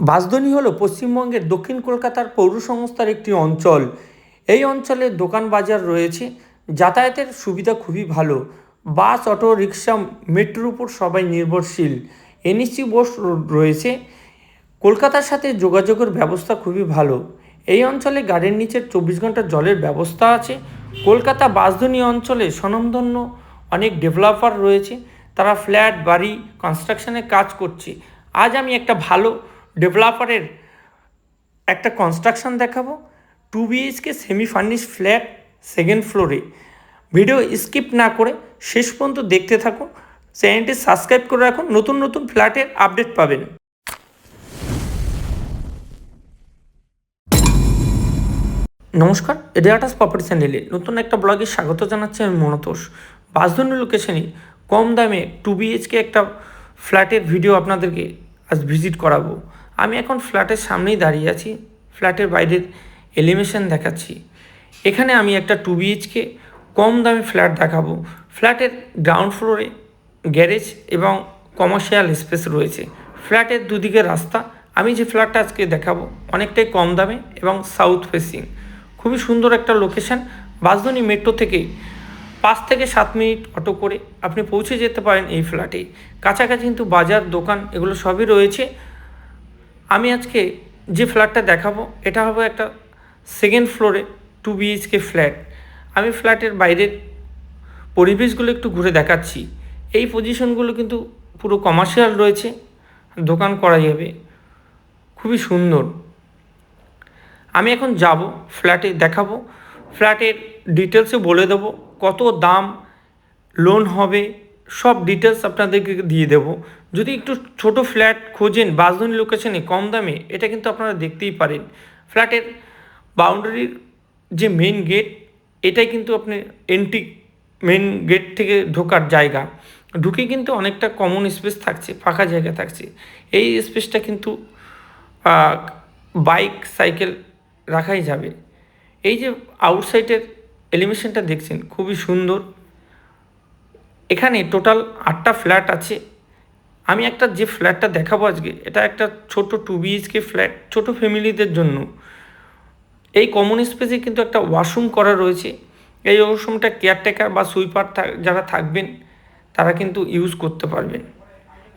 বাঁশদ্বনি হল পশ্চিমবঙ্গের দক্ষিণ কলকাতার পৌর সংস্থার একটি অঞ্চল। এই অঞ্চলে দোকান বাজার রয়েছে। যাতায়াতের সুবিধা খুবই ভালো। বাস, অটো রিক্সা মেট্রোর উপর সবাই নির্ভরশীল। এনএসসি বোস রয়েছে। কলকাতার সাথে যোগাযোগের ব্যবস্থা খুবই ভালো। এই অঞ্চলে গাড়ির নিচের চব্বিশ ঘণ্টা জলের ব্যবস্থা আছে। কলকাতা বাসধনী অঞ্চলে স্বনামধন্য অনেক ডেভেলপার রয়েছে। তারা ফ্ল্যাট, বাড়ি কনস্ট্রাকশনের কাজ করছে। আজ আমি একটা ভালো ডেভেলপারের একটা কনস্ট্রাকশন দেখাবো। Two BHK semi furnish flat second ফ্লোরে ভিডিও স্কিপ না করে শেষ পর্যন্ত দেখতে থাকুন। চ্যানেলটি সাবস্ক্রাইব করে রাখুন। নতুন নতুন ফ্ল্যাটের আপডেট পাবেন। নমস্কার রেয়াটাস প্রপার্টি চ্যানেলে নতুন একটা ব্লগে স্বাগত জানাচ্ছি আমি মনতোষ। বাসধনী লোকেশনে কম দামে টু বিএইচকে একটা ফ্ল্যাটের ভিডিও আপনাদেরকে আজ ভিজিট করাবো। আমি এখন ফ্ল্যাটের সামনেই দাঁড়িয়ে আছি, ফ্ল্যাটের বাইরের এলিভেশন দেখাচ্ছি। এখানে আমি একটা টু বিএইচকে কম দামে ফ্ল্যাট দেখাবো। ফ্ল্যাটের গ্রাউন্ড ফ্লোরে গ্যারেজ এবং কমার্শিয়াল স্পেস রয়েছে। ফ্ল্যাটের দুদিকে রাস্তা। আমি যে ফ্ল্যাটটা আজকে দেখাবো অনেকটাই কম দামে এবং সাউথ ফেসিং খুবই সুন্দর একটা লোকেশন বাসধনী মেট্রো থেকে পাঁচ থেকে সাত মিনিট অটো করে আপনি পৌঁছে যেতে পারেন এই ফ্ল্যাটে। কাছাকাছি কিন্তু বাজার, দোকান এগুলো সবই রয়েছে। আমি আজকে যে ফ্ল্যাটটা দেখাবো, এটা হবে একটা সেকেন্ড ফ্লোরে টু বিএইচকে ফ্ল্যাট আমি ফ্ল্যাটের বাইরের পরিবেশগুলো একটু ঘুরে দেখাচ্ছি। এই পজিশনগুলো কিন্তু পুরো কমার্শিয়াল রয়েছে, দোকান করা যাবে। খুবই সুন্দর। আমি এখন যাব ফ্ল্যাটে দেখাবো। ফ্ল্যাটের ডিটেলসে বলে দেবো কত দাম লোন হবে সব ডিটেলস আপনাদেরকে দিয়ে দেব। যদি একটু ছোট ফ্ল্যাট খোঁজেন, বাসধনী লোকেশনে কম দামে, এটা কিন্তু আপনারা দেখতেই পারেন। ফ্ল্যাটের বাউন্ডারির যে মেন গেট এটাই কিন্তু আপনি এন্ট্রি মেন গেট থেকে ঢোকার জায়গা। ঢুকে কিন্তু অনেকটা কমন স্পেস থাকছে, ফাঁকা জায়গা থাকছে। এই স্পেসটা কিন্তু বাইক সাইকেল রাখাই যাবে। এই যে আউটসাইডের এলিভেশনটা দেখছেন, খুবই সুন্দর। এখানে টোটাল আটটা ফ্ল্যাট আছে। আমি একটা যে ফ্ল্যাটটা দেখাবো আজকে, এটা একটা ছোট টু বিএইচকে ফ্ল্যাট ছোট ফ্যামিলিদের জন্য। এই কমন স্পেসে কিন্তু একটা ওয়াশরুম করা রয়েছে। এই ওয়াশরুমটা কেয়ারটেকার বা সুইপার যারা থাকবেন, তারা কিন্তু ইউজ করতে পারবেন।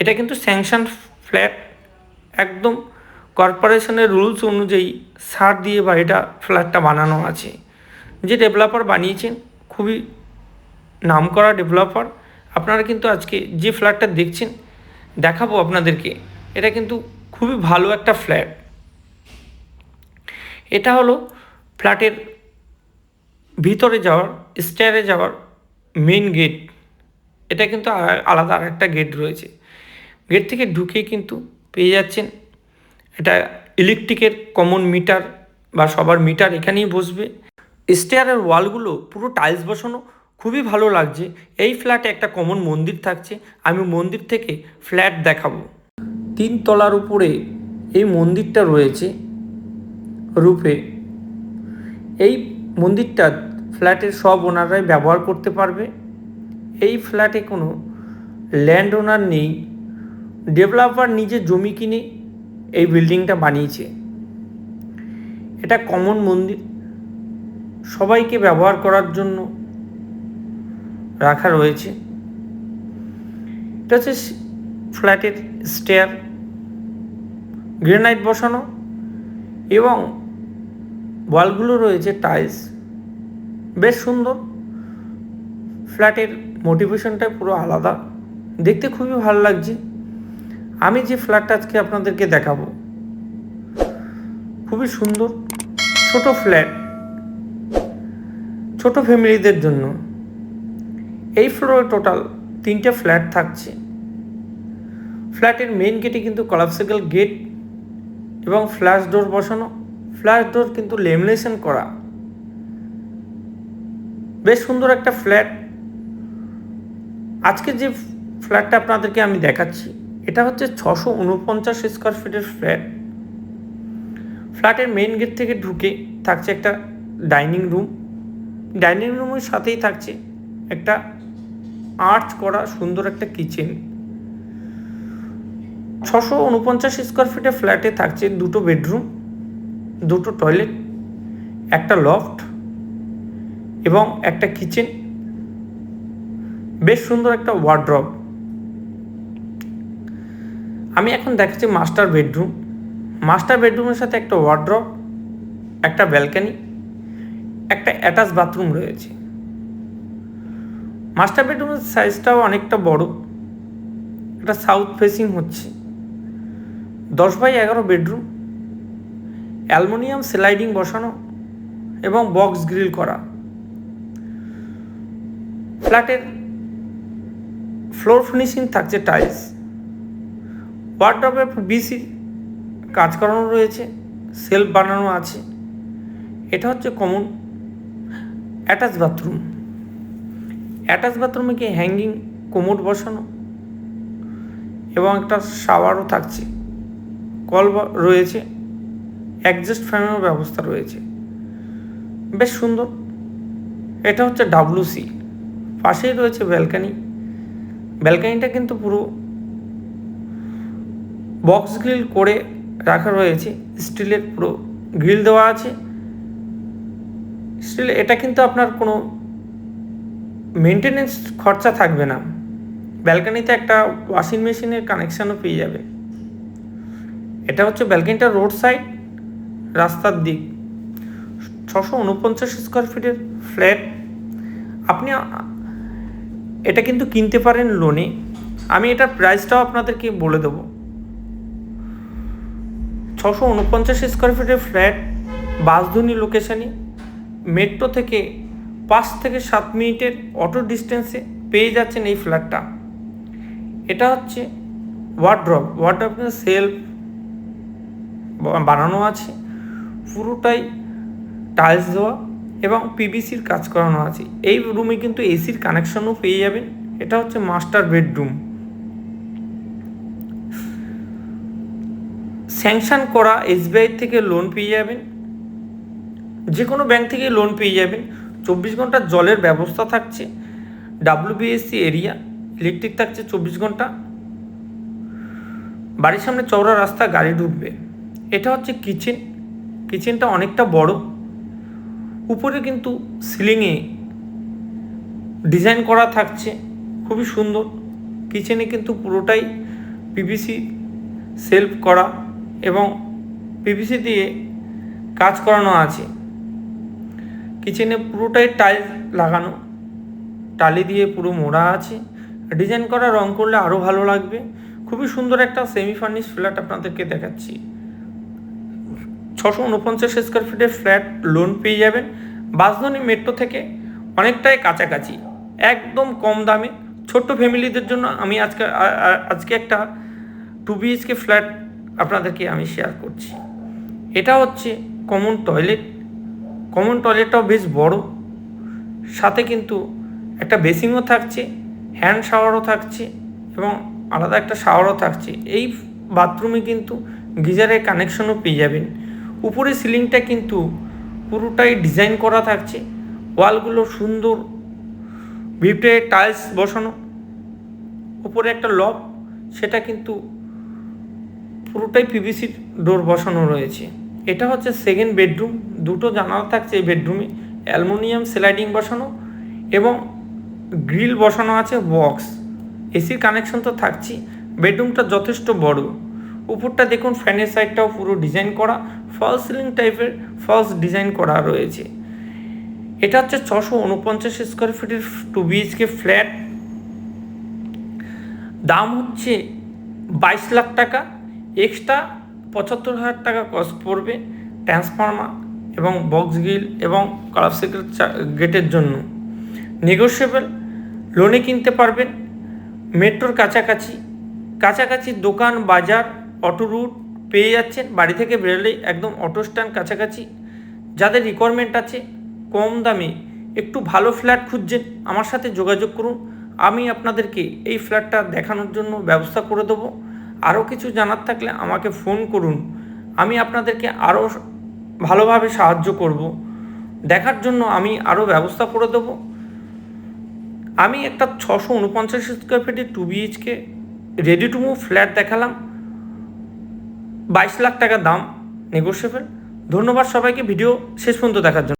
এটা কিন্তু স্যাংশন ফ্ল্যাট একদম কর্পোরেশনের রুলস অনুযায়ী সার দিয়ে বা এটা ফ্ল্যাটটা বানানো আছে। যে ডেভেলপার বানিয়েছেন, খুবই নামকরা ডেভেলপার আপনারা কিন্তু আজকে যে ফ্ল্যাটটা দেখছেন, দেখাবো আপনাদেরকে। এটা কিন্তু খুবই ভালো একটা ফ্ল্যাট এটা হলো ফ্ল্যাটের ভিতরে যাওয়ার স্টেয়ারে যাওয়ার মেন গেট এটা কিন্তু আলাদা আর একটা গেট রয়েছে। গেট থেকে ঢুকে কিন্তু পেয়ে যাচ্ছেন এটা ইলেকট্রিকের কমন মিটার বা সবার মিটার এখানেই বসবে। স্টেয়ারের ওয়ালগুলো পুরো টাইলস বসানো খুবই ভালো লাগছে। এই ফ্ল্যাটে একটা কমন মন্দির থাকছে। আমি মন্দির থেকে ফ্ল্যাট দেখাবো। তিন তলার উপরে এই মন্দিরটা রয়েছে রূপে। এই মন্দিরটা ফ্ল্যাটের সব ওনারাই ব্যবহার করতে পারবে। এই ফ্ল্যাটে কোনো ল্যান্ড ওনার নেই। ডেভেলপার নিজে জমি কিনে এই বিল্ডিংটা বানিয়েছে। এটা কমন মন্দির। সবাইকে ব্যবহার করার জন্য রাখা রয়েছে। এটা হচ্ছে ফ্ল্যাটের স্টেয়ার গ্রেনাইট বসানো এবং ওয়ালগুলো রয়েছে টাইলস বেশ সুন্দর। ফ্ল্যাটের মোটিভেশনটা পুরো আলাদা। দেখতে খুবই ভালো লাগছে। আমি যে ফ্ল্যাটটা আজকে আপনাদেরকে দেখাবো, খুবই সুন্দর। ছোট ফ্ল্যাট। ছোট ফ্যামিলিদের জন্য। এই ফ্লোরে টোটাল তিনটে ফ্ল্যাট থাকছে। ফ্ল্যাটের মেন গেটে কিন্তু কলাপসিক্যাল গেট এবং ফ্ল্যাশ ডোর বসানো। ফ্ল্যাশ ডোর কিন্তু লেমিনেশন করা। বেশ সুন্দর একটা ফ্ল্যাট আজকে যে ফ্ল্যাটটা আপনাদেরকে আমি দেখাচ্ছি, এটা হচ্ছে ছশো উনপঞ্চাশ স্কোয়ার ফিটের ফ্ল্যাট ফ্ল্যাটের মেন গেট থেকে ঢুকে থাকছে একটা ডাইনিং রুম ডাইনিং রুমের সাথেই থাকছে একটা আর্চ করা সুন্দর একটা কিচেন। ছশো উনপঞ্চাশ স্কোয়ার ফিটে ফ্ল্যাটে থাকছে দুটো বেডরুম, দুটো টয়লেট, একটা লফট এবং একটা কিচেন। বেশ সুন্দর একটা ওয়ার্ড্রপ আমি এখন দেখাচ্ছি মাস্টার বেডরুম। মাস্টার বেডরুমের সাথে একটা ওয়ার্ড্রপ একটা ব্যালকানি, একটা অ্যাটাচ বাথরুম রয়েছে। মাস্টার বেডরুমের সাইজটাও অনেকটা বড়। এটা সাউথ ফেসিং হচ্ছে। দশ বাই এগারো বেডরুম অ্যালমোনিয়াম স্লাইডিং বসানো এবং বক্স গ্রিল করা। ফ্ল্যাটের ফ্লোর ফিনিশিং থাকছে টাইলস ওয়ার্ড্রপে বিসি কাজ করানো রয়েছে সেলফ বানানো আছে। এটা হচ্ছে কমন অ্যাটাচ বাথরুম অ্যাটাচ বাথরুমে কি হ্যাঙ্গিং কোমোড বসানো এবং একটা শাওয়ারও থাকছে। কল রয়েছে। অ্যাডজাস্ট ফ্যানেরও ব্যবস্থা রয়েছে। বেশ সুন্দর। এটা হচ্ছে ডাব্লুসি পাশেই রয়েছে ব্যালকানি। ব্যালকানিটা কিন্তু পুরো বক্স গ্রিল করে রাখা রয়েছে। স্টিলের পুরো গ্রিল দেওয়া আছে। স্টিল, এটা কিন্তু আপনার কোনো মেনটেনেন্স খরচা থাকবে না। ব্যালকানিতে একটা ওয়াশিং মেশিনের কানেকশানও পেয়ে যাবে। এটা হচ্ছে ব্যালকানিটা রোড সাইড রাস্তার দিক। ছশো উনপঞ্চাশ স্কোয়ার ফিটের ফ্ল্যাট আপনি এটা কিন্তু কিনতে পারেন লোনে আমি এটার প্রাইসটাও আপনাদেরকে বলে দেবো। ছশো উনপঞ্চাশ স্কোয়ার ফিটের ফ্ল্যাট বাসধুনি লোকেশানে মেট্রো থেকে পাঁচ থেকে সাত মিনিটের অটো ডিস্টেন্সে পেয়ে যাচ্ছেন এই ফ্ল্যাটটা। এটা হচ্ছে ওয়ার্ড্রপ ওয়ার্ড্রপের সেলফ বানানো আছে। পুরোটাই টাইলস দেওয়া এবং পিভিসির কাজ করানো আছে। এই রুমে কিন্তু এসির কানেকশনও পেয়ে যাবেন। এটা হচ্ছে মাস্টার বেডরুম স্যাংশন করা এসবিআই থেকে লোন পেয়ে যাবেন। যে কোনো ব্যাংক থেকে লোন পেয়ে যাবেন। চব্বিশ ঘণ্টা জলের ব্যবস্থা থাকছে ডাব্লিউবিএসসি এরিয়া ইলেকট্রিক থাকছে চব্বিশ ঘণ্টা। বাড়ির সামনে চওড়া রাস্তা, গাড়ি ঢুকবে। এটা হচ্ছে কিচেন কিচেনটা অনেকটা বড়। উপরে কিন্তু সিলিংয়ে ডিজাইন করা থাকছে, খুবই সুন্দর। কিচেনে কিন্তু পুরোটাই পিভিসি সেলফ করা এবং পিভিসি দিয়ে কাজ করানো আছে। কিচেনে পুরোটাই টাইল লাগানো। টালি দিয়ে পুরো মোড়া আছে। ডিজাইন করা রং করলে আরও ভালো লাগবে। খুবই সুন্দর একটা সেমি ফার্নিশ ফ্ল্যাট আপনাদেরকে দেখাচ্ছি। ছশো উনপঞ্চাশ স্কোয়ার ফিটের ফ্ল্যাট লোন পেয়ে যাবেন। বাসধনী মেট্রো থেকে অনেকটাই কাছাকাছি, একদম কম দামে। ছোট্ট ফ্যামিলিদের জন্য আমি আজকে আজকে একটা টু বিএইচকে ফ্ল্যাট আপনাদেরকে আমি শেয়ার করছি। এটা হচ্ছে কমন টয়লেট কমন টয়লেটটাও বেশ বড়। সাথে কিন্তু একটা বেসিংও থাকছে হ্যান্ড শাওয়ারও থাকছে এবং আলাদা একটা শাওয়ারও থাকছে। এই বাথরুমে কিন্তু গিজারের কানেকশনও পেয়ে যাবেন। উপরে সিলিংটা কিন্তু পুরোটাই ডিজাইন করা থাকছে। ওয়ালগুলো সুন্দর। ভিপটে টাইলস বসানো। উপরে একটা লক সেটা কিন্তু পুরোটাই পিভিসি ডোর বসানো রয়েছে। এটা হচ্ছে সেকেন্ড বেডরুম দুটো জানালা থাকছে এই বেডরুমে অ্যালুমিনিয়াম স্লাইডিং বসানো এবং গ্রিল বসানো আছে বক্স এসির কানেকশন তো থাকছি বেডরুমটা যথেষ্ট বড়। উপরটা দেখুন ফ্যানের সাইডটাও পুরো ডিজাইন করা ফলস সিলিং টাইপের ফলস ডিজাইন করা রয়েছে। এটা হচ্ছে ছশো উনপঞ্চাশ স্কোয়ার ফিটের টু বিএইচকে ফ্ল্যাট দাম হচ্ছে বাইশ লাখ টাকা এক্সট্রা পঁচাত্তর হাজার টাকা কস্ট পড়বে ট্রান্সফর্মার এবং বক্স গিল এবং কালার সিক্রেট গেটের জন্য। নেগোসিয়েবল লোনে কিনতে পারবেন। মেট্রোর কাছাকাছি। কাছাকাছি দোকান, বাজার অটো রুট পেয়ে যাচ্ছেন। বাড়ি থেকে বেরোলেই একদম অটো স্ট্যান্ড কাছাকাছি। যাদের রিকোয়ারমেন্ট আছে, কম দামে একটু ভালো ফ্ল্যাট খুঁজছেন, আমার সাথে যোগাযোগ করুন। আমি আপনাদেরকে এই ফ্ল্যাটটা দেখানোর জন্য ব্যবস্থা করে দেবো। আরও কিছু জানার থাকলে আমাকে ফোন করুন। আমি আপনাদেরকে আরও ভালোভাবে সাহায্য করব। দেখার জন্য আমি আরও ব্যবস্থা করে দেবো। আমি একটা ছশো উনপঞ্চাশ স্কোয়ার ফিটের two BHK ready to move flat দেখালাম। বাইশ লাখ টাকা দাম নেগোসিয়েবল ধন্যবাদ সবাইকে, ভিডিও শেষ পর্যন্ত দেখার জন্য।